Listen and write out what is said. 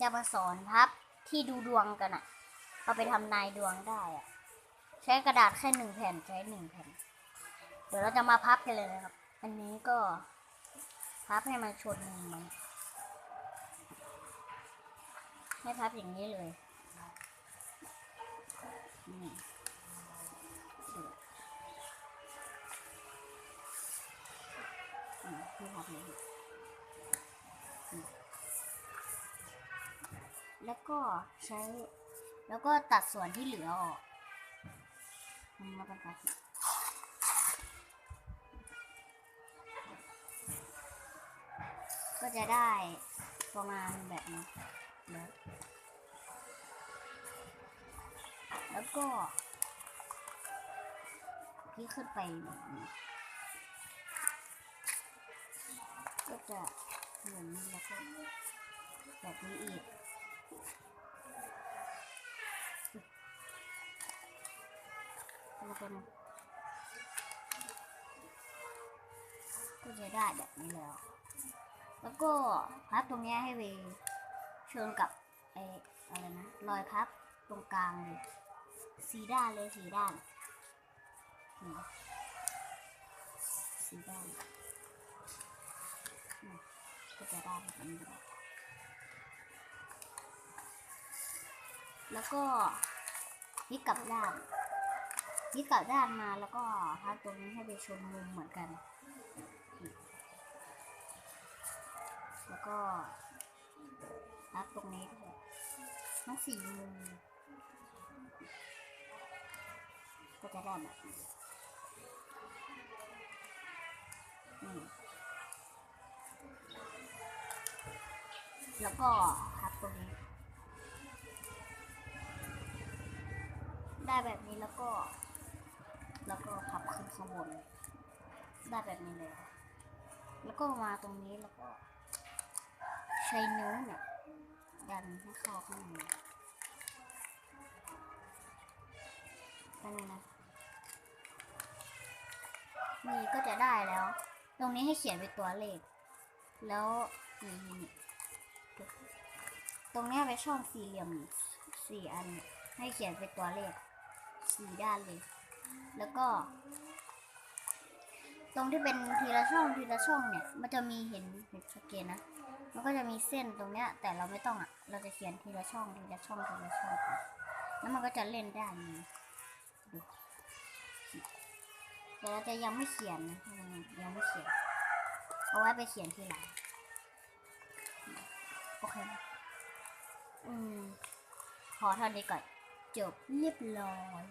จะมาสอนพับ ที่ดูดวงกันอะเอาไปทำนายดวงได้อะใช้กระดาษแค่หนึ่งแผ่นใช้หนึ่งแผ่น เดี๋ยวเราจะมาพับกันเลยนะครับ อันนี้ก็พับให้มันชนมุมมันให้พับอย่างนี้เลยนี่อืมให้พับอย่างนี้อืม แล้วก็ใช้ แล้วก็ตัดส่วนที่เหลือออกมแล้วก็พับก็จะได้ประมาณแบบนี้แล้วแล้วก็ที่ขึ้นไปแบบนี้ก็จะเหมือนนี้แล้วก็แบบนี้อีก ก็นก็จะได้แบบนี้แล้ว แล้วก็พับตรงนี้ให้เวเชิญกับไออะไรนะรอยพับตรงกลางเลยสีด้านเลยสีด้านนี่สีด้านก็จะได้แบบนี้เลย แล้วก็พลิกลับด้านพลิกลับด้านมาแล้วก็พับตรงนี้ให้ไปชนมุมเหมือนกัน แล้วก็รัดตรงนี้ด้วยทั้งสี่มุมก็จะได้แบบนี้แล้วก็พับตรงนี้ ได้แบบ นี้แล้วก็ แล้วก็พับขึ้นข้างบน ได้แบบนี้เลย แล้วก็มาตรงนี้แล้วก็ ใช้นิ้วเนี่ยดันให้เข้าข้างในนั่นนะนี่ก็จะได้แล้ว ตรงนี้ให้เขียนเป็นตัวเลข แล้วนี่นี่ตรงนี้ไปช่องสี่เหลี่ยมสี่อัน ให้เขียนเป็นตัวเลข สี่ด้านเลย แล้วก็ ตรงที่เป็นทีละช่องทีละช่องเนี่ย มันจะมีเห็นเห็นสเกนนะ มันก็จะมีเส้นตรงเนี้ย แต่เราไม่ต้องอะ เราจะเขียนทีละช่องทีละช่องทีละช่อง แล้วมันก็จะเล่นได้นี่แต่เราจะยังไม่เขียนนะยังไม่เขียน เอาไว้ไปเขียนทีหลังโอเคไหมอืม ขอเท่านี้ก่อน จบเรียบร้อย